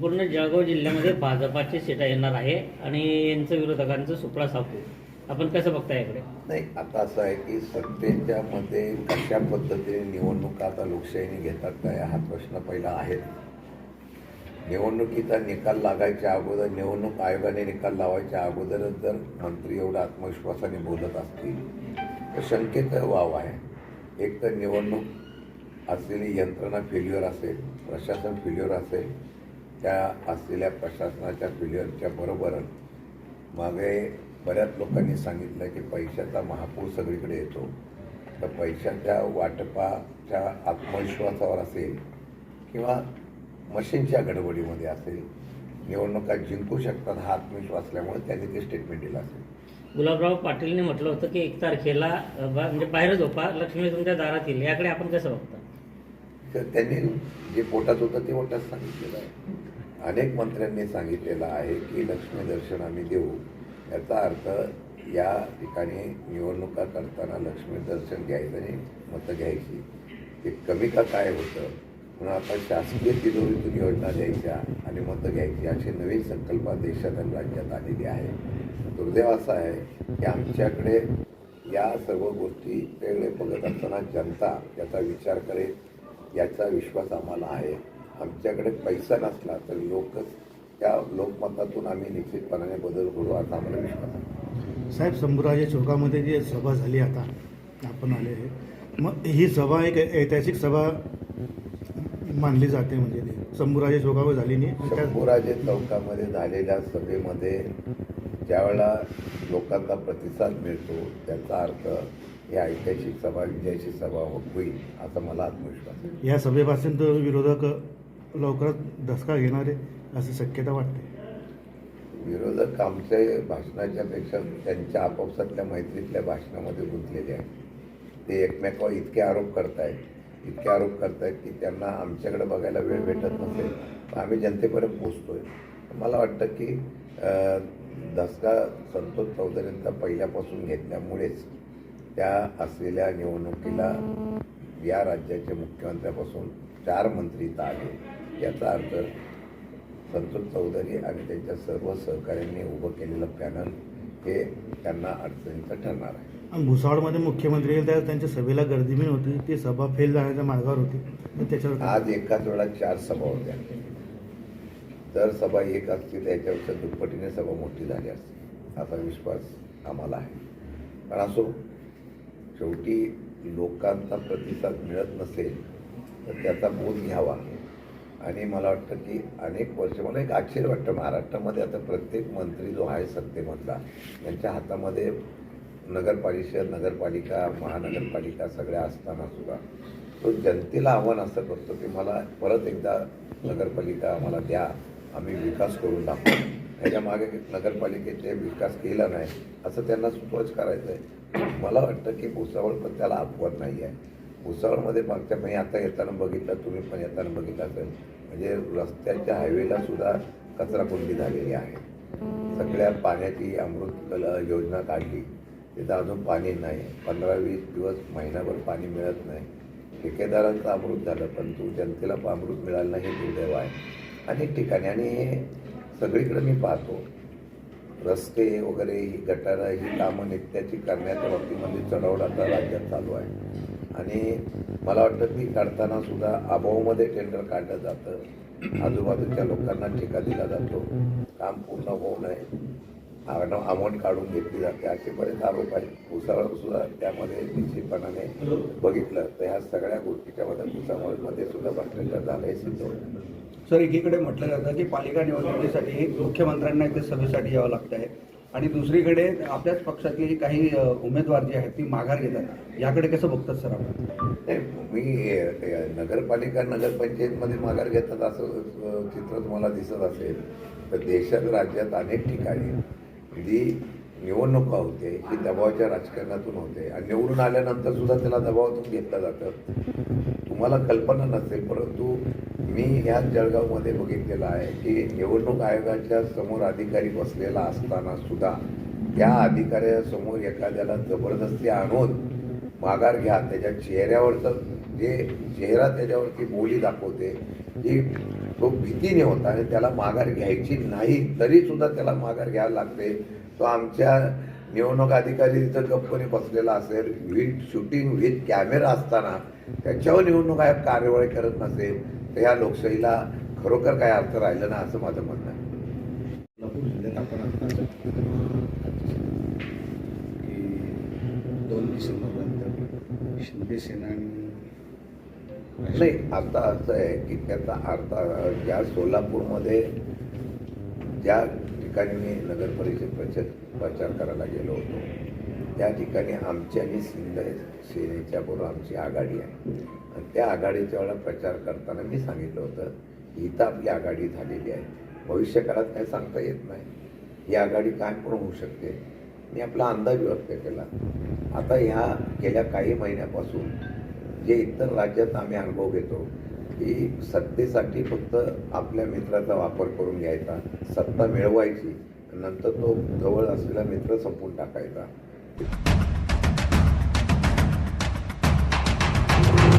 संपूर्ण जळगाव जिल्ह्यामध्ये भाजपाची सीटा येणार आहे आणि यांचं विरोधकांचं सुपडा सापू आपण कसं बघता याकडे? नाही आता असं आहे की सत्तेच्या मध्ये कशा पद्धतीने निवडणुका आता लोकशाहीने घेतात काय हा प्रश्न पहिला आहे. निवडणुकीचा निकाल लागायच्या अगोदर निवडणूक आयोगाने निकाल लावायच्या अगोदरच जर मंत्री एवढा आत्मविश्वासाने बोलत असतील तर शंकेचं वाव आहे. एक तर निवडणूक असलेली यंत्रणा फेल्युअर असेल प्रशासन फेल्युअर असेल त्या असलेल्या प्रशासनाच्या फेल्युअरच्या बरोबरच मागे बऱ्याच लोकांनी सांगितलं की पैशाचा महापूर सगळीकडे येतो. तर पैशाच्या वाटपाच्या आत्मविश्वासावर असेल किंवा मशीनच्या गडबडीमध्ये असेल निवडणुका जिंकू शकतात हा आत्मविश्वास असल्यामुळे त्यांनी ते स्टेटमेंट दिलं असेल. गुलाबराव पाटीलने म्हटलं होतं की एक तारखेला म्हणजे बाहेर झोपा लक्ष्मी तुमच्या दारात येईल. याकडे आपण कसं बघता? तर त्यांनी जे पोटात होतं ते पोटात सांगितलेलं आहे. अनेक मंत्र्यांनी सांगितलेलं आहे की लक्ष्मी दर्शन आम्ही देऊ. याचा अर्थ या ठिकाणी निवडणुका करताना लक्ष्मी दर्शन घ्यायचं आणि मतं घ्यायची. ते कमी का काय होतं? म्हणून आता शासकीय तिजोरीतून योजना द्यायच्या आणि मतं घ्यायची अशी नवीन संकल्पना देशात आणि राज्यात आलेली आहे. दुर्दैव असं आहे की आमच्याकडे या सर्व गोष्टी वेगळे बघत असताना जनता याचा विचार करेल याचा विश्वास आम्हाला आहे. आमच्याकडे पैसा नसला तर लोक त्या लोकमतातून आम्ही निश्चितपणाने बदल करू असा आम्हाला विश्वास आहे. साहेब शंभूराजे चौकामध्ये जी सभा झाली आता आपण आले मग ही सभा एक ऐतिहासिक सभा मानली जाते म्हणजे ती. शंभूराजे चौकावर झाली नाही. शंभूराजे चौकामध्ये झालेल्या सभेमध्ये ज्यावेळेला लोकांचा प्रतिसाद मिळतो त्याचा अर्थ ही ऐतिहासिक सभा विजयाची सभा होईल असा मला आत्मविश्वास या सभेपासून तर विरोधक लवकरात धसका घेणार आहे अशी शक्यता वाटते. विरोधक आमच्या भाषणाच्या पेक्षा त्यांच्या आपापसातल्या मैत्रीतल्या भाषणामध्ये गुंतलेले आहेत. ते एकमेकावर इतके आरोप करतायत इतके आरोप करतायत की त्यांना आमच्याकडे बघायला वेळ भेटत नसेल. आम्ही जनतेपर्यंत पोचतोय मला वाटतं की दसका धसका संतोष चौधरींचा पहिल्यापासून घेतल्यामुळेच त्या असलेल्या निवडणुकीला या राज्याच्या मुख्यमंत्र्यापासून चार मंत्री इथं आले. याचा अर्थ संतोष चौधरी आणि त्यांच्या सर्व सहकाऱ्यांनी उभं केलेलं पॅनल हे त्यांना अडचणीचं ठरणार आहे. भुसावळमध्ये मुख्यमंत्री गेले त्यावेळेस त्यांच्या सभेला गर्दी पण होती. ती सभा फेल जाण्याच्या मार्गावर होती. त्याच्यावर? आज एकाच वेळा चार सभा होत्या. जर सभा एक असती तर याच्यापेक्षा दुप्पटीने सभा मोठी झाली असती. असा विश्वास आम्हाला आहे. पण असो शेवटी लोकांचा प्रतिसाद मिळत नसेल तर त्याचा बोध घ्यावा. आणि मला वाटतं की अनेक वर्ष मला एक आश्चर्य वाटतं महाराष्ट्रामध्ये आता प्रत्येक मंत्री जो आहे सत्तेमधला त्यांच्या हातामध्ये नगरपरिषद नगरपालिका महानगरपालिका सगळ्या असताना सुद्धा तो जनतेला आव्हान असं करतो की मला परत एकदा नगरपालिका आम्हाला द्या आम्ही विकास करून दाखवू. त्याच्यामागे नगरपालिकेचे विकास केला नाही असं त्यांना सुतोच करायचं आहे मला वाटतं की भुसावळ पण त्याला अपवाद नाही आहे भुसावळमध्ये मागच्या मी आता येताना बघितलं तुम्ही पण येताना बघितलं असेल. म्हणजे रस्त्याच्या हायवेला सुद्धा कचराकुंडी झालेली आहे. सगळ्या पाण्याची अमृत कल- योजना काढली. तिथं अजून पाणी नाही. पंधरा वीस दिवस महिनाभर पाणी मिळत नाही. ठेकेदारांचं अमृत झालं पण तू जनतेला अमृत मिळालं नाही हे दुर्दैव आहे. अनेक ठिकाणी आणि हे सगळीकडे मी पाहतो. रस्ते वगैरे ही गटारं ही कामं नित्याची करण्याच्या बाबतीमध्ये चढावड आता राज्यात चालू आहे. आणि मला वाटतं ती काढताना सुद्धा अभावामध्ये टेंडर काढलं जातं. आजूबाजूच्या लोकांना ठेका दिला जातो. काम पूर्ण होऊ नये. अमाऊंट काढून घेतली जाते. असे बरेच आरोप आहेत भुसावळ सुद्धा त्यामध्ये निश्चितपणाने बघितलं. तर ह्या सगळ्या गोष्टीच्या मध्ये भुसावळमध्ये सुद्धा भ्रष्टाचार झालं हे सिद्ध. सर एकीकडे म्हटलं जातं की पालिका निवडणुकीसाठी मुख्यमंत्र्यांना इथे सभेसाठी यावं लागतं आहे आणि दुसरीकडे आपल्याच पक्षातली काही उमेदवार जे आहेत ती माघार घेतात. याकडे कसं बघतात सर आपण? नाही मी नगरपालिका नगरपंचायतमध्ये माघार घेतात असं चित्र तुम्हाला दिसत असेल तर देशात राज्यात अनेक ठिकाणी जी निवडणुका होते ही दबावाच्या राजकारणातून होते. आणि निवडून आल्यानंतर सुद्धा त्याला दबावातून घेतलं जातं. तुम्हाला कल्पना नसेल परंतु मी ह्याच जळगावमध्ये बघितलेलं आहे की निवडणूक आयोगाच्या समोर अधिकारी बसलेला असताना सुद्धा त्या अधिकाऱ्यासमोर एखाद्याला जबरदस्ती आणून माघार घ्या त्याच्या चेहऱ्यावरचं जे चेहरा त्याच्यावरती बोली दाखवते जी तो भीतीने होता आणि त्याला माघार घ्यायची नाही तरी सुद्धा त्याला माघार घ्यायला लागते. तो आमच्या निवडणूक अधिकारी तिथं गप्पने बसलेला असेल विथ शूटिंग विथ कॅमेरा असताना त्याच्यावर निवडणूक आयोग कार्यवाही करत नसेल तर ह्या लोकशाहीला खरोखर काय अर्थ राहिला ना असं माझं म्हणणं आहे. दोन डिसेंबरनंतर आणि नाही आता असं आहे की त्याचा अर्थ ज्या सोलापूरमध्ये ज्या ठिकाणी मी नगर परिषद प्रचार प्रचार करायला गेलो होतो. त्या ठिकाणी आमची आणि शिंदे सेनेच्या बरोबर आमची आघाडी आहे. आणि त्या आघाडीच्या वेळा प्रचार करताना मी सांगितलं होतं की इथं आपली आघाडी झालेली आहे. भविष्यकाळात काय सांगता येत नाही. ही आघाडी काय पण होऊ शकते. मी आपला अंदाज व्यक्त केला. आता ह्या गेल्या काही महिन्यापासून जे इतर राज्यात आम्ही अनुभव घेतो की सत्तेसाठी फक्त आपल्या मित्राचा वापर करून घ्यायचा. सत्ता मिळवायची नंतर तो जवळ असलेला मित्र संपून टाकायचा.